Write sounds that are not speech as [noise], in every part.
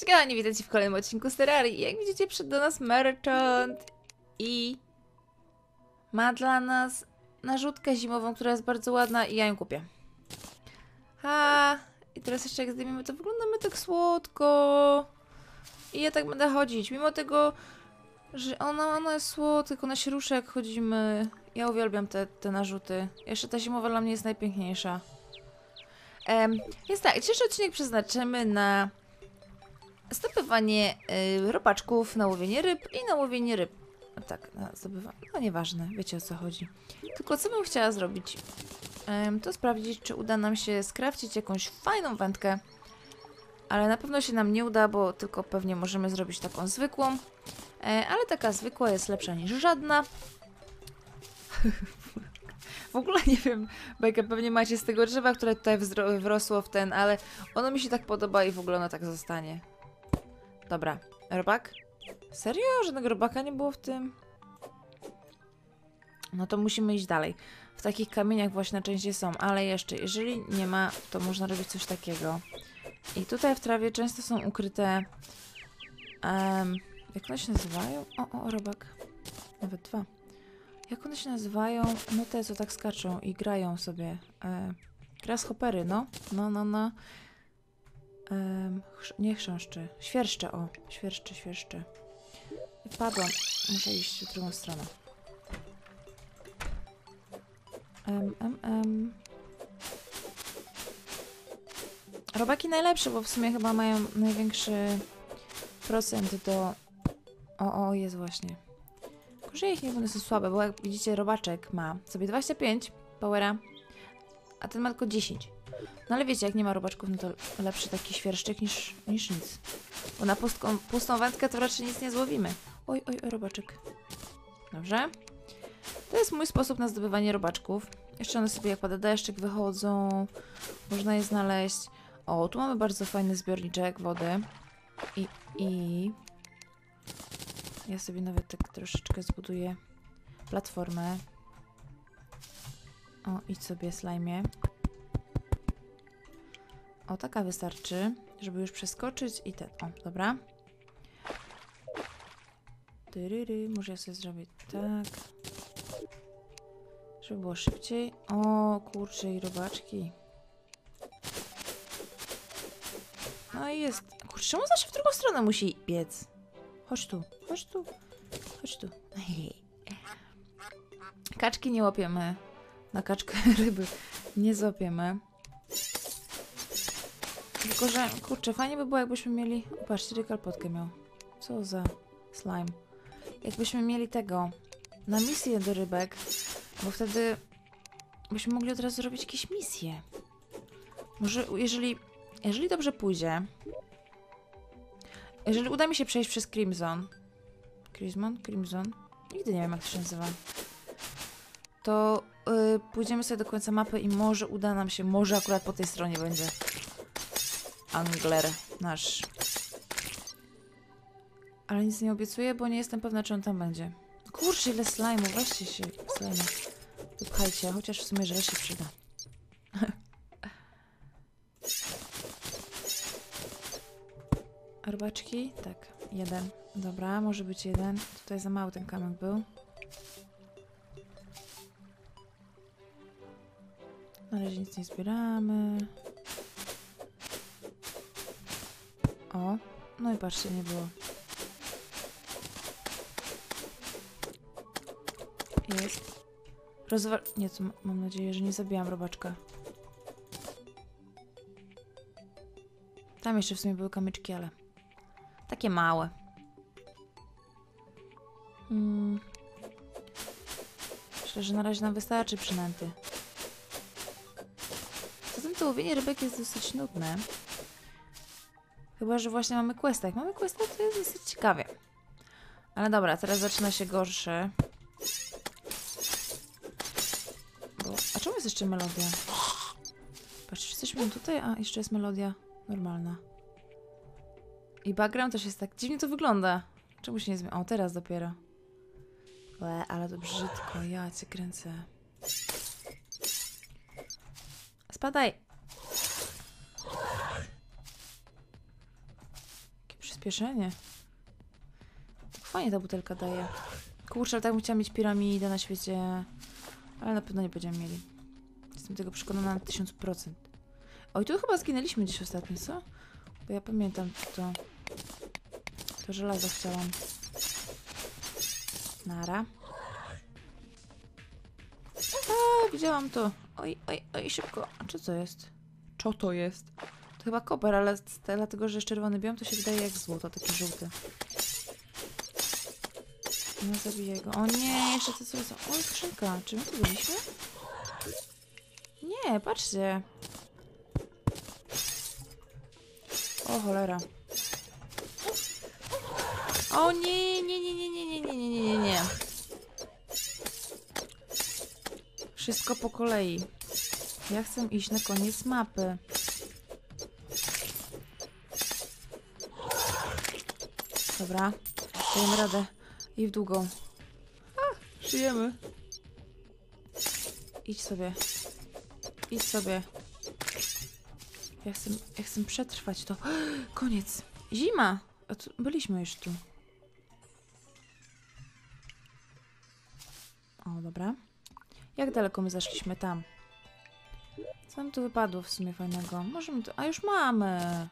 Cześć, nie witajcie w kolejnym odcinku z Terrarii. Jak widzicie, przed do nas Merchant i ma dla nas narzutkę zimową, która jest bardzo ładna i ja ją kupię. A i teraz jeszcze jak zdejmiemy, to wyglądamy tak słodko. I ja tak będę chodzić, mimo tego, że ona, ona jest słodka, ona się rusza jak chodzimy. Ja uwielbiam te, te narzuty. Jeszcze ta zimowa dla mnie jest najpiękniejsza. Em, więc tak, dzisiejszy odcinek przeznaczymy na zdobywanie y, robaczków, na łowienie ryb i na łowienie ryb. No tak, na zdobywanie. No nieważne, wiecie o co chodzi. Tylko co bym chciała zrobić? To sprawdzić, czy uda nam się skrawcić jakąś fajną wędkę. Ale na pewno się nam nie uda, bo tylko pewnie możemy zrobić taką zwykłą. E, ale taka zwykła jest lepsza niż żadna. [laughs] w ogóle nie wiem, Bajka pewnie macie z tego drzewa, które tutaj wrosło w ten, ale ono mi się tak podoba i w ogóle ono tak zostanie. Dobra, robak? Serio? Żadnego robaka nie było w tym? No to musimy iść dalej. W takich kamieniach właśnie częściej są, ale jeszcze, jeżeli nie ma, to można robić coś takiego. I tutaj w trawie często są ukryte... em, jak one się nazywają? O, o, robak. Nawet dwa. Jak one się nazywają? No te, co tak skaczą i grają sobie. E, grasshoppery, no. No, no, no. Chrz- nie chrząszczy. Świerszcze, o. Świerszcze, świerszcze. Padłam. Muszę iść w drugą stronę. Em, em, em. Robaki najlepsze, bo w sumie chyba mają największy procent do... O, o, jest właśnie. Że ich nie one są słabe, bo jak widzicie, robaczek ma sobie 25 powera, a ten ma tylko 10. No ale wiecie, jak nie ma robaczków, no to lepszy taki świerszczyk niż, niż nic. Bo na pustką, pustą wędkę to raczej nic nie złowimy. Oj, oj, oj, robaczek. Dobrze. To jest mój sposób na zdobywanie robaczków. Jeszcze one sobie jak pada deszczyk wychodzą. Można je znaleźć. O, tu mamy bardzo fajny zbiorniczek wody. I, i... Ja sobie nawet tak troszeczkę zbuduję platformę. O, idź sobie slajmie. O, taka wystarczy, żeby już przeskoczyć i ten. O, dobra. Tyryry, może ja sobie zrobię tak. Żeby było szybciej. O, kurcze i robaczki. No i jest. Kurczę, czemu zawsze w drugą stronę musi biec? Chodź tu, chodź tu, chodź tu. [laughs] Kaczki nie łapiemy. Na kaczkę [laughs] ryby nie złapiemy. Tylko, że kurczę, fajnie by było, jakbyśmy mieli. Patrzcie, rykal potkę miał. Co za slime. Jakbyśmy mieli tego na misję do rybek, bo wtedy byśmy mogli od razu zrobić jakieś misje. Może, jeżeli, jeżeli dobrze pójdzie, jeżeli uda mi się przejść przez Crimson, Crimson? Crimson? Nigdy nie wiem, jak to się nazywa. To y, pójdziemy sobie do końca mapy i może uda nam się, może akurat po tej stronie będzie Angler nasz. Ale nic nie obiecuję, bo nie jestem pewna, czy on tam będzie. Kurczę, ile slime'u, weźcie się, slime. Wypchajcie, chociaż w sumie żel się przyda. [laughs] Robaczki? Tak, jeden. Dobra, może być jeden. Tutaj za mały ten kamek był. Na razie nic nie zbieramy. O, no i patrzcie, nie było. Jest. Rozwal... Nie, to ma- mam nadzieję, że nie zabijam robaczka. Tam jeszcze w sumie były kamyczki, ale... Takie małe. Hmm. Myślę, że na razie nam wystarczy przynęty. Zatem to łowienie rybek jest dosyć nudne. Chyba, że właśnie mamy questa. Jak mamy questa, to jest dosyć ciekawie. Ale dobra, teraz zaczyna się gorsze. Bo... A czemu jest jeszcze melodia? Patrz, jesteśmy tutaj, a jeszcze jest melodia normalna. I background też jest tak... Dziwnie to wygląda. Czemu się nie zmienia? O, teraz dopiero. Łe, ale to brzydko. Ja cię kręcę. Spadaj! Przyspieszenie. Fajnie ta butelka daje. Kurczę, ale tak bym chciała mieć piramidę na świecie. Ale na pewno nie będziemy mieli. Jestem tego przekonana na 1000%. Oj, tu chyba zginęliśmy gdzieś ostatnio, co? Bo ja pamiętam to. To żelazo chciałam. Nara. A, widziałam to. Oj, oj, oj, szybko. A co jest? Co to jest? Chyba koper, ale dlatego, że jest czerwony biom, to się wydaje jak złoto, taki żółty. No zabijaj go. O nie, jeszcze to co są. Oj, skrzynka. Czy my tu byliśmy? Nie, patrzcie. O cholera. O nie, nie, nie, nie, nie, nie, nie, nie, nie, nie, nie. Wszystko po kolei. Ja chcę iść na koniec mapy. Dobra, dajemy radę. I w długą. A, żyjemy. Idź sobie. Idź sobie. Ja chcę, ja chcę przetrwać to. [gasps] Koniec. Zima. Byliśmy już tu. O, dobra. Jak daleko my zaszliśmy tam? Co nam tu wypadło w sumie fajnego? Możemy tu... A już mamy!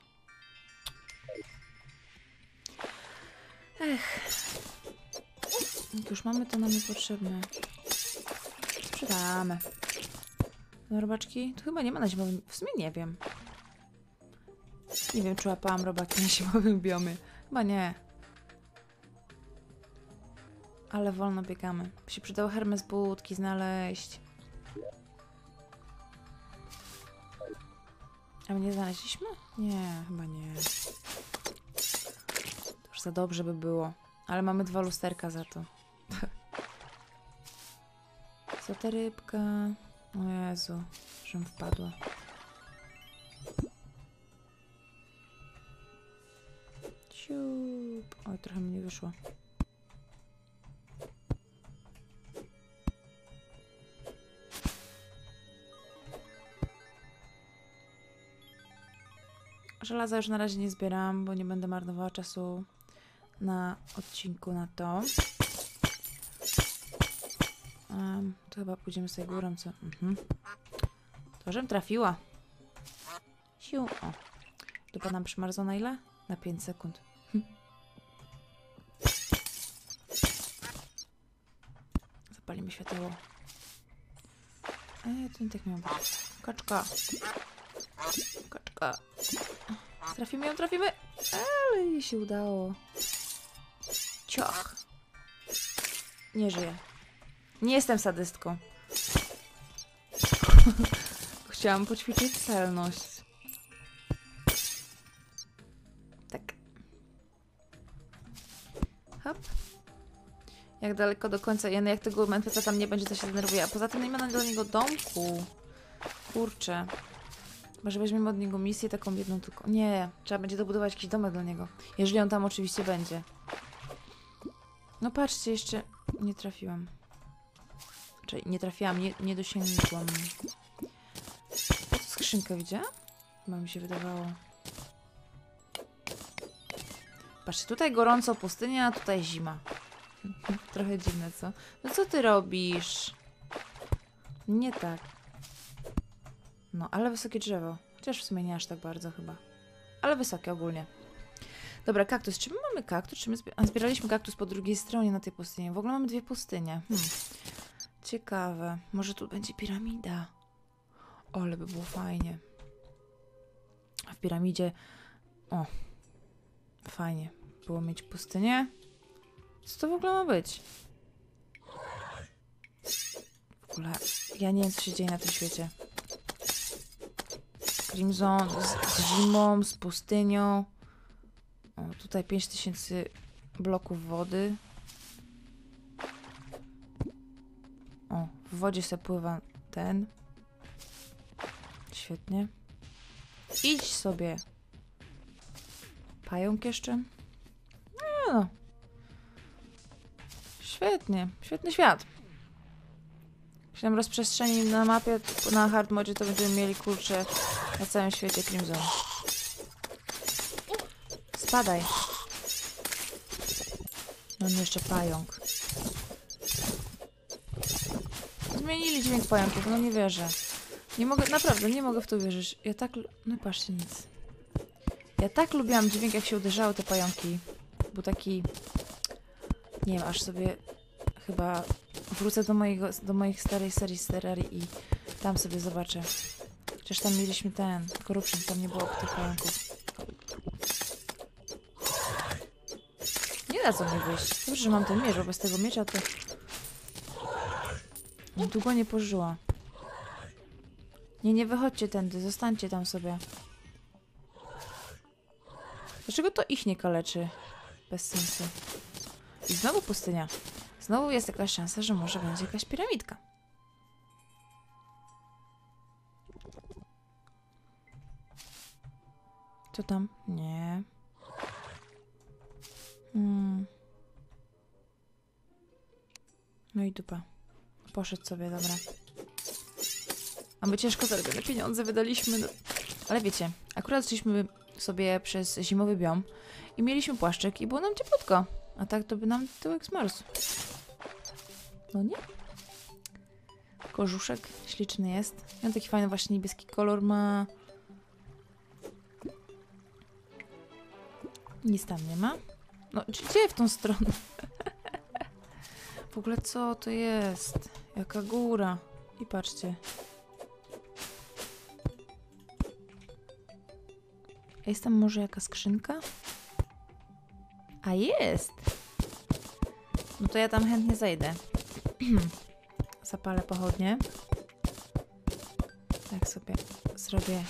Ech. Już mamy, to nam niepotrzebne. Sprzedamy. No, robaczki? Tu chyba nie ma na zimowym... W sumie nie wiem. Nie wiem, czy łapałam robaki na zimowym biomie. Chyba nie. Ale wolno biegamy. By się przydało Hermes budki znaleźć. A my nie znaleźliśmy? Nie, chyba nie. Za dobrze by było. Ale mamy dwa lusterka za to. Co ta rybka? O Jezu, żem wpadła. Ciup. Oj, trochę mi nie wyszło. Żelaza już na razie nie zbieram, bo nie będę marnowała czasu na odcinku na to. Um, to chyba pójdziemy sobie górą, co? Mhm. To, trafiła. Siu. O. Dupa nam przymarzła na ile? Na 5 sekund. Hm. [laughs] Zapalimy światło. Ej, to nie tak miało być. Kaczka. Kaczka. Trafimy ją, trafimy. Ale jej się udało. Cioch. Nie żyję. Nie jestem sadystką. [laughs] Chciałam poćwiczyć celność. Tak. Hop. Jak daleko do końca? Ja, jak tego NPC tam nie będzie, to się denerwuję. A poza tym nie ma dla niego domku. Kurczę. Może weźmiemy od niego misję taką jedną tylko. Nie, trzeba będzie dobudować jakiś domek dla niego. Jeżeli on tam oczywiście będzie. No patrzcie, jeszcze nie trafiłam. Czyli nie trafiłam, nie, nie dosięgłam. Skrzynkę widziała? Chyba mi się wydawało. Patrzcie, tutaj gorąco pustynia, tutaj zima. [laughs] Trochę dziwne, co? No co ty robisz? Nie tak. No, ale wysokie drzewo. Chociaż w sumie nie aż tak bardzo chyba. Ale wysokie ogólnie. Dobra, kaktus. Czy my mamy kaktus? Czy my zbi a, zbieraliśmy kaktus po drugiej stronie na tej pustyni? W ogóle mamy dwie pustynie. Hmm. Ciekawe. Może tu będzie piramida. O, ale by było fajnie. A w piramidzie... O. Fajnie. Było mieć pustynię. Co to w ogóle ma być? W ogóle... Ja nie wiem, co się dzieje na tym świecie. Crimson z, z zimą, z pustynią. O, tutaj 5000 bloków wody. O, w wodzie se pływa ten. Świetnie. Idź sobie. Pająk jeszcze? Nie no. Świetnie. Świetny świat. Się nam rozprzestrzeni na mapie, na hard modzie, to będziemy mieli kurczę na całym świecie Crimson. Spadaj. No jeszcze pająk. Zmienili dźwięk pająków, no nie wierzę. Nie mogę, naprawdę, nie mogę w to wierzyć. Ja tak... No patrzcie, nic. Ja tak lubiłam dźwięk, jak się uderzały te pająki. Był taki... Nie wiem, aż sobie chyba wrócę do, mojego, do moich starej serii Terrarii i tam sobie zobaczę. Przecież tam mieliśmy ten Corruption, tam nie było tych pająków. Da co mi wyjść. Dobrze, że mam ten miecz, bo bez tego miecza to... Długo nie pożyła. Nie, nie wychodźcie tędy, zostańcie tam sobie. Dlaczego to ich nie kaleczy? Bez sensu. I znowu pustynia. Znowu jest jakaś szansa, że może będzie jakaś piramidka. Co tam? Nie. Hmm. I dupa. Poszedł sobie, dobra. A my ciężko zarobione pieniądze wydaliśmy. No. Ale wiecie, akurat szliśmy sobie przez zimowy biom i mieliśmy płaszczyk i było nam cieplutko. A tak to by nam tyłek zmarzł. No nie? Korzuszek śliczny jest. On taki fajny właśnie niebieski kolor ma. Nic tam nie ma. No, gdzie w tą stronę? W ogóle co to jest? Jaka góra? I patrzcie. Jest tam może jaka skrzynka? A jest! No to ja tam chętnie zajdę. [clears throat] Zapalę pochodnie. Tak sobie zrobię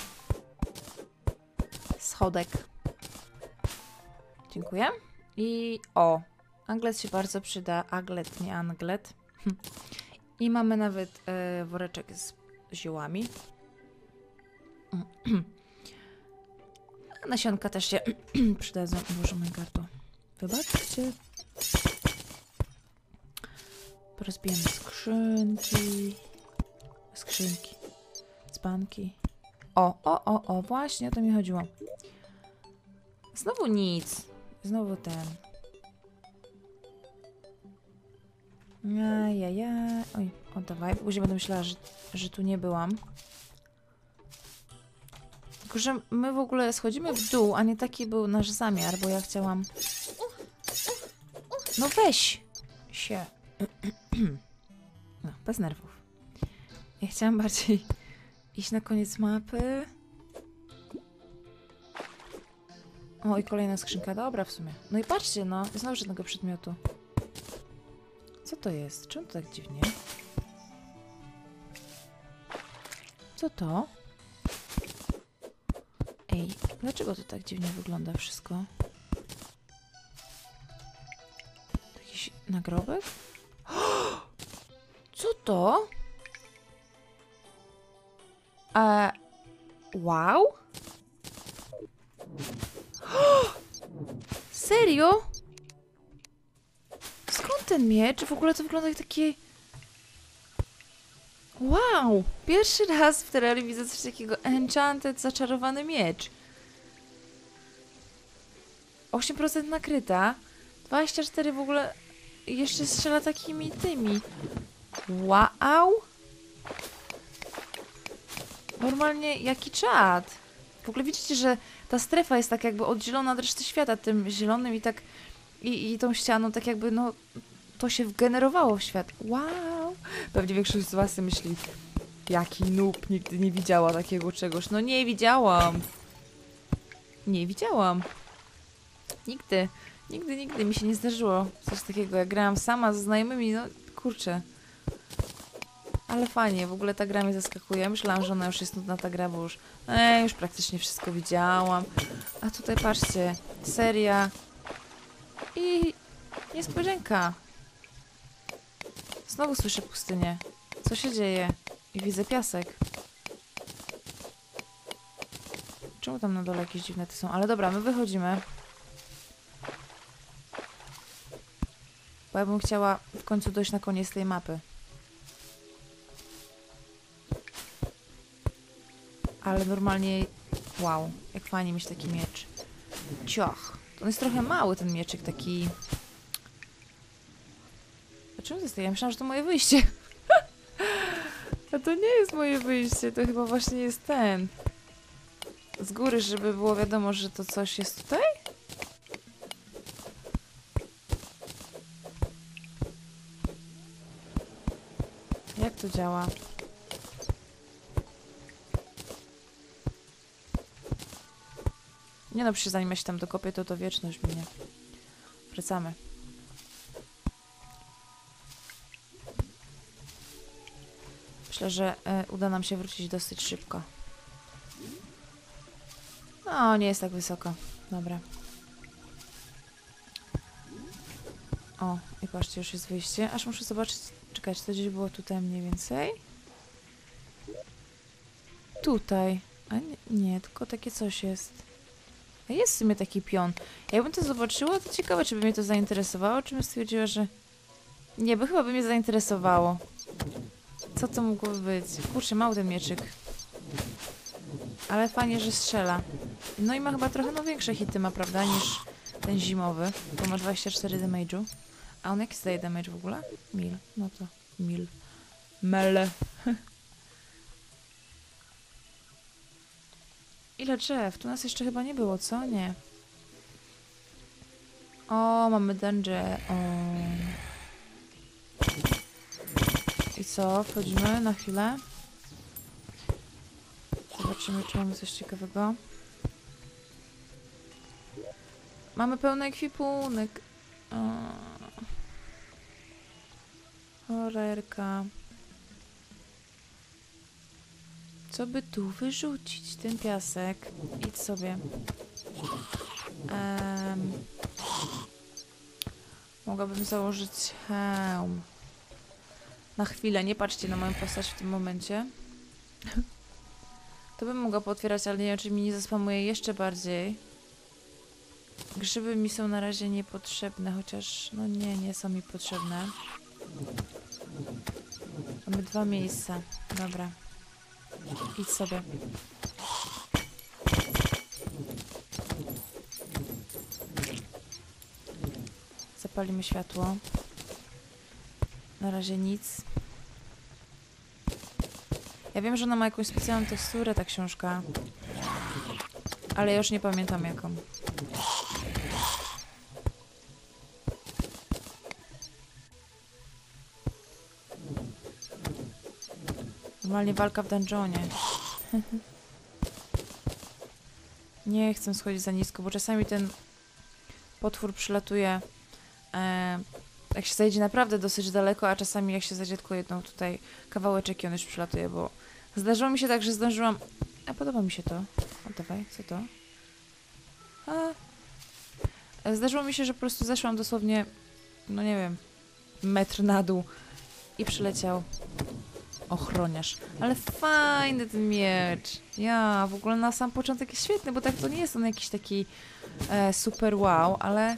schodek. Dziękuję. I o, anglet się bardzo przyda. Aglet, nie anglet. [laughs] I mamy nawet e, woreczek z ziołami. [clears throat] Nasionka też się [clears throat] przydadzą. Boże, moje gardło. Wybaczcie. Porozbijamy skrzynki. Skrzynki. Dzbanki. O, o, o, o, właśnie o to mi chodziło. Znowu nic. Znowu ten. Ja, ja, ja. Oj, oddawaj. Później będę myślała, że, że tu nie byłam. Tylko, że my w ogóle schodzimy w dół, a nie taki był nasz zamiar, bo ja chciałam... No weź się. No, bez nerwów. Ja chciałam bardziej iść na koniec mapy. O, i kolejna skrzynka. Dobra, w sumie. No i patrzcie, no. Znowu żadnego przedmiotu. Co to jest? Czemu to tak dziwnie? Co to? Ej, dlaczego to tak dziwnie wygląda wszystko? Jakiś nagrobek? [gasps] Co to? E, wow? [gasps] Serio? Ten miecz? W ogóle to wygląda jak taki... Wow! Pierwszy raz w Terrarii widzę coś takiego. Enchanted, zaczarowany miecz. 8% nakryta. 24 w ogóle jeszcze strzela takimi tymi. Wow! Normalnie jaki czad. W ogóle widzicie, że ta strefa jest tak jakby oddzielona od reszty świata tym zielonym i tak i, i tą ścianą tak jakby no to się wgenerowało w świat. Wow! Pewnie większość z was myśli jaki noob, nigdy nie widziała takiego czegoś. No nie widziałam. Nie widziałam. Nigdy. Nigdy, nigdy mi się nie zdarzyło coś takiego. Jak grałam sama ze znajomymi, no kurczę. Ale fajnie, w ogóle ta gra mnie zaskakuje. Myślałam, że ona już jest nudna ta gra, bo już, e, już praktycznie wszystko widziałam. A tutaj patrzcie, seria i niespodzianka. Znowu słyszę pustynię. Co się dzieje? I widzę piasek. Czemu tam na dole jakieś dziwne te są? Ale dobra, my wychodzimy. Bo ja bym chciała w końcu dojść na koniec tej mapy. Ale normalnie... Wow, jak fajnie mieć taki miecz. Cioch. On jest trochę mały ten mieczyk, taki... Czemu to jest? Ja myślałam, że to moje wyjście. [laughs] A to nie jest moje wyjście, to chyba właśnie jest ten. Z góry, żeby było wiadomo, że to coś jest tutaj? Jak to działa? Nie no, przecież zanim ja się tam dokopię, to to wieczność minie. Wracamy. Myślę, że e, uda nam się wrócić dosyć szybko. No, nie jest tak wysoko. Dobra. O, i patrzcie, już jest wyjście. Aż muszę zobaczyć, czekać, to gdzieś było tutaj mniej więcej. Tutaj. A nie, nie tylko takie coś jest. A jest w sumie taki pion. Jakbym to zobaczyła, to ciekawe, czy by mnie to zainteresowało, czy bym stwierdziła, że... Nie, bo chyba by mnie zainteresowało. Co to mogłoby być? Kurczę, mały ten mieczyk. Ale fajnie, że strzela. No i ma chyba trochę no większe hity ma, prawda, niż ten zimowy. Bo ma 24 damage'u. A on jaki zdaje damage w ogóle? Mil. No to mil. Mele. [laughs] Ile drzew? Tu nas jeszcze chyba nie było, co? Nie. O, mamy dungeon. O. I co? Wchodzimy na chwilę. Zobaczymy, czy mamy coś ciekawego. Mamy pełny ekwipunek. Horerka. Co by tu wyrzucić? Ten piasek. Idź sobie. Em, mogłabym założyć hełm. Na chwilę, nie patrzcie na moją postać w tym momencie. To bym mogła potwierać, ale nie wiem, czy mi nie zaspamuje jeszcze bardziej. Grzyby mi są na razie niepotrzebne, chociaż no nie, nie są mi potrzebne. Mamy dwa miejsca. Dobra. Idź sobie. Zapalimy światło. Na razie nic. Ja wiem, że ona ma jakąś specjalną teksturę, ta książka. Ale ja już nie pamiętam jaką. Normalnie walka w dungeonie. [laughs] nie chcę schodzić za nisko, bo czasami ten potwór przylatuje e, jak się zajdzie naprawdę dosyć daleko, a czasami jak się zajdzie tylko jedną tutaj kawałeczek i on już przylatuje, bo zdarzyło mi się tak, że zdążyłam... A podoba mi się to. Oddawaj, co to? A. Zdarzyło mi się, że po prostu zeszłam dosłownie, no nie wiem, metr na dół i przyleciał ochroniarz. Ale fajny ten miecz. Ja, w ogóle na sam początek jest świetny, bo tak to nie jest on jakiś taki e, super wow, ale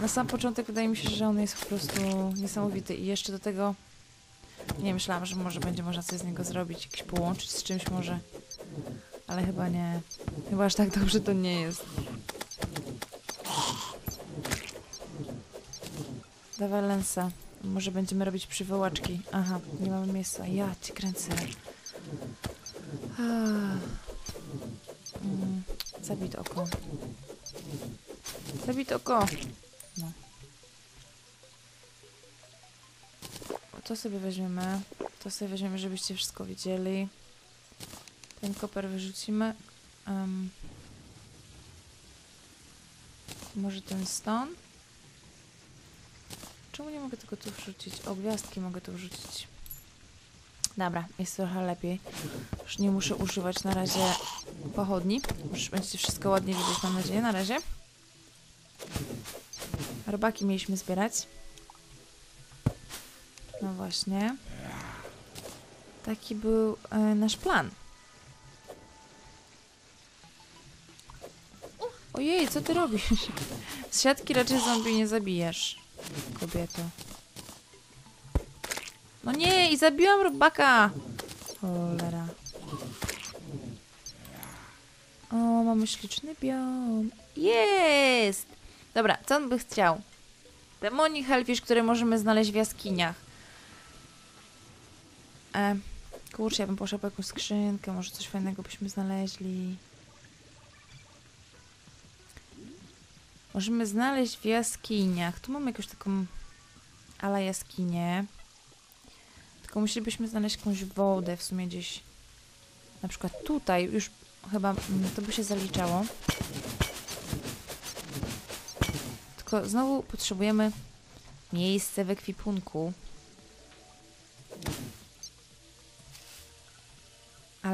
na sam początek wydaje mi się, że on jest po prostu niesamowity i jeszcze do tego nie myślałam, że może będzie można coś z niego zrobić, jakiś połączyć z czymś może, ale chyba nie. Chyba aż tak dobrze to nie jest. Dawaj lensa. Może będziemy robić przywołaczki. Aha, nie mamy miejsca. Ja ci kręcę. Ah. Mm, zabij oko. Zabij oko. To sobie weźmiemy. To sobie weźmiemy, żebyście wszystko widzieli. Ten koper wyrzucimy. Um, może ten stąd? Czemu nie mogę tego tu wrzucić? O, gwiazdki mogę tu wrzucić. Dobra, jest trochę lepiej. Już nie muszę używać na razie pochodni. Już będziecie wszystko ładnie widzieć, mam nadzieję, na razie. Robaki mieliśmy zbierać. No właśnie. Taki był e, nasz plan. Ojej, co ty robisz? Z siatki raczej zombie nie zabijesz, kobieto. No nie, i zabiłam robaka! Cholera. O, mamy śliczny biom. Jest! Dobra, co on by chciał? Demoni hellfish, które możemy znaleźć w jaskiniach. E, kurczę, ja bym poszła po jakąś skrzynkę, może coś fajnego byśmy znaleźli. Możemy znaleźć w jaskiniach. Tu mamy jakąś taką ala jaskinię. Tylko musielibyśmy znaleźć jakąś wodę w sumie gdzieś. Na przykład tutaj już chyba mm, to by się zaliczało. Tylko znowu potrzebujemy miejsce w ekwipunku.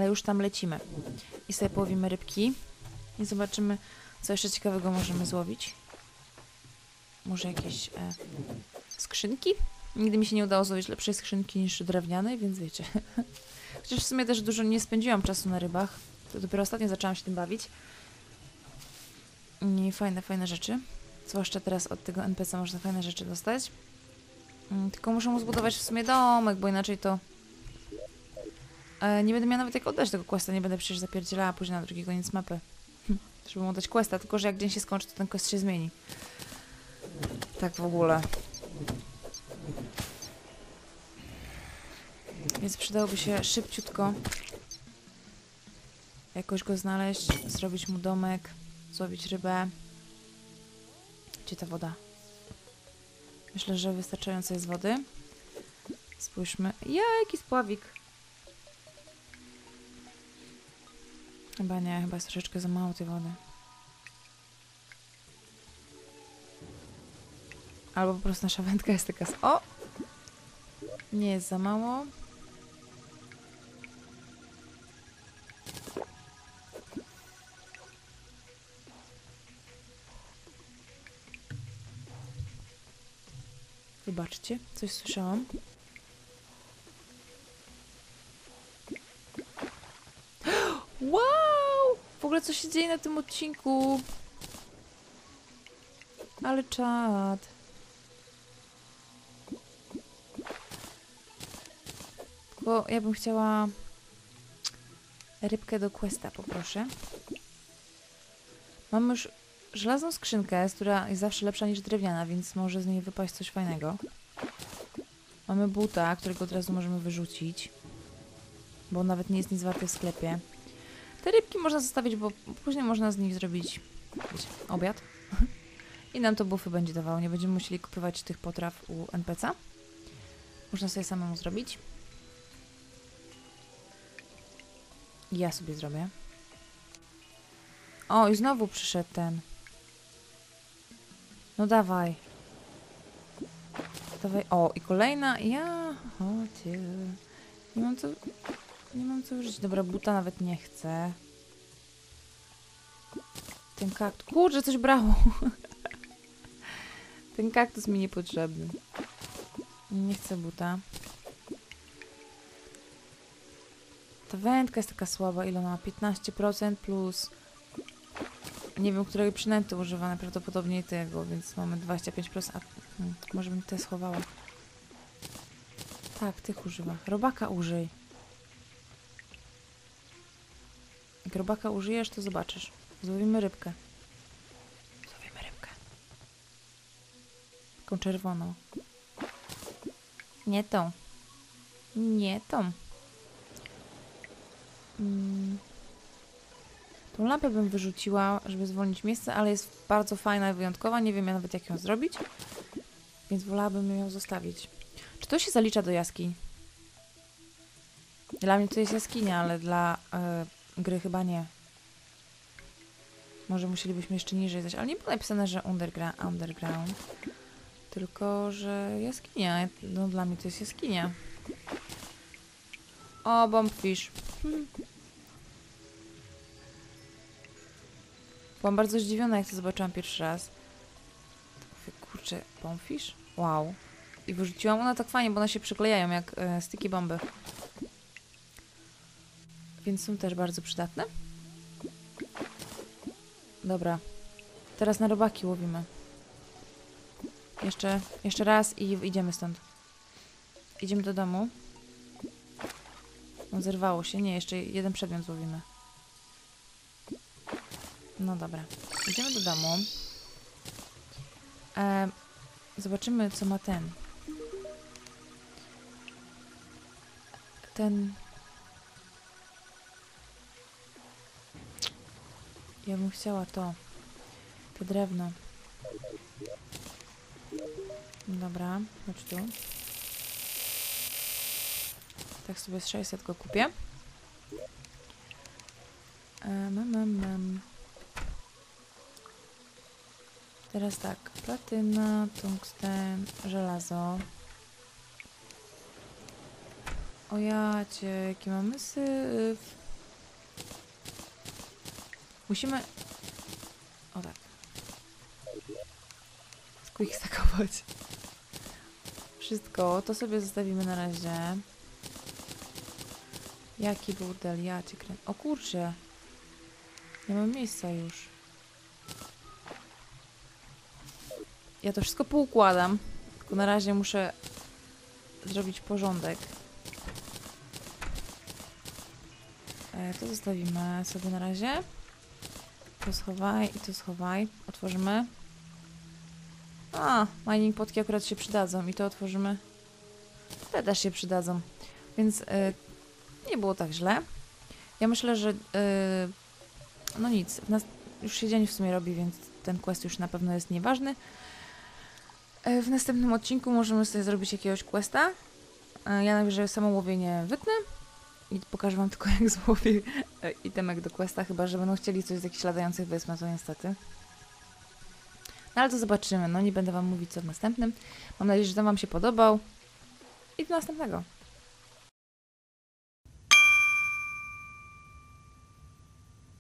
Ale już tam lecimy. I sobie połowimy rybki. I zobaczymy, co jeszcze ciekawego możemy złowić. Może jakieś e, skrzynki? Nigdy mi się nie udało złowić lepszej skrzynki niż drewnianej, więc wiecie. [laughs] Chociaż w sumie też dużo nie spędziłam czasu na rybach. To dopiero ostatnio zaczęłam się tym bawić. I fajne, fajne rzeczy. Zwłaszcza teraz od tego NPC można fajne rzeczy dostać. Mm, Tylko muszę mu zbudować w sumie domek, bo inaczej to... E, nie będę miała nawet jak oddać tego questa, nie będę przecież zapierdzielała później na drugi koniec mapy. [laughs] Żeby mu oddać questa, tylko że jak dzień się skończy, to ten quest się zmieni. Tak w ogóle. Więc przydałoby się szybciutko jakoś go znaleźć, zrobić mu domek, złowić rybę. Gdzie ta woda? Myślę, że wystarczająco jest wody. Spójrzmy. Ja, jaki spławik. Chyba nie, chyba jest troszeczkę za mało tej wody. Albo po prostu nasza wędka jest taka... O! Nie jest za mało. Wybaczcie, coś słyszałam. Wow! W ogóle co się dzieje na tym odcinku? Ale czad. Bo ja bym chciała rybkę do questa, poproszę. Mam już żelazną skrzynkę, która jest zawsze lepsza niż drewniana, więc może z niej wypaść coś fajnego. Mamy buta, którego od razu możemy wyrzucić, bo nawet nie jest nic warty w sklepie. Te rybki można zostawić, bo później można z nich zrobić obiad. I nam to bufy będzie dawało. Nie będziemy musieli kupować tych potraw u NPC. Można sobie samemu zrobić. Ja sobie zrobię. O, i znowu przyszedł ten. No dawaj. Dawaj. O, i kolejna. Ja. Chodź. Nie mam co. Nie mam co użyć. Dobra, buta nawet nie chcę. Ten kaktus. Kurczę, coś brało. [laughs] Ten kaktus mi niepotrzebny. Nie chcę buta. Ta wędka jest taka słaba. Ile ona ma? 15% plus... Nie wiem, której przynęty używane. Prawdopodobnie tego, więc mamy 25%. A, hmm, może bym te schowała. Tak, tych używa. Robaka użyj. Jak robaka użyjesz, to zobaczysz. Złowimy rybkę. Złowimy rybkę. Taką czerwoną. Nie tą. Nie tą. Mm. Tą lampę bym wyrzuciła, żeby zwolnić miejsce, ale jest bardzo fajna i wyjątkowa. Nie wiem ja nawet jak ją zrobić, więc wolałabym ją zostawić. Czy to się zalicza do jaskiń? Dla mnie to jest jaskinia, ale dla e, gry chyba nie. Może musielibyśmy jeszcze niżej zejść, ale nie było napisane, że underground, underground. Tylko, że jaskinia. No dla mnie to jest jaskinia. O, bombfish. Hmm. Byłam bardzo zdziwiona, jak to zobaczyłam pierwszy raz. Kurczę, bombfish? Wow. I wyrzuciłam one tak fajnie, bo one się przyklejają jak e, styki bomby. Więc są też bardzo przydatne. Dobra. Teraz na robaki łowimy. Jeszcze, jeszcze raz i idziemy stąd. Idziemy do domu. No, zerwało się. Nie, jeszcze jeden przedmiot złowimy. No dobra. Idziemy do domu. E, zobaczymy, co ma ten. Ten. Ja bym chciała to. To drewno. Dobra, chodź tu. Tak sobie z 600 go kupię. Em, em, em. Teraz tak, platyna, tungsten, żelazo. O ja jaki mamy syf. Musimy... O tak. Squeak. Wszystko, to sobie zostawimy na razie. Jaki burdel, ja cię krę... O kurczę. Nie mam miejsca już. Ja to wszystko poukładam. Tylko na razie muszę zrobić porządek. E, to zostawimy sobie na razie. To schowaj i to schowaj. Otworzymy. A, mining potki akurat się przydadzą i to otworzymy. Te też się przydadzą. Więc e, nie było tak źle. Ja myślę, że e, no nic, już się dzień w sumie robi, więc ten quest już na pewno jest nieważny. E, W następnym odcinku możemy sobie zrobić jakiegoś questa. E, Ja najwyżej samo łowienie wytnę i pokażę wam tylko [laughs] jak złowię e, itemek do questa, chyba że będą chcieli coś z jakichś latających wysp, no to niestety. No ale to zobaczymy, no nie będę wam mówić co w następnym. Mam nadzieję, że ten wam się podobał i do następnego.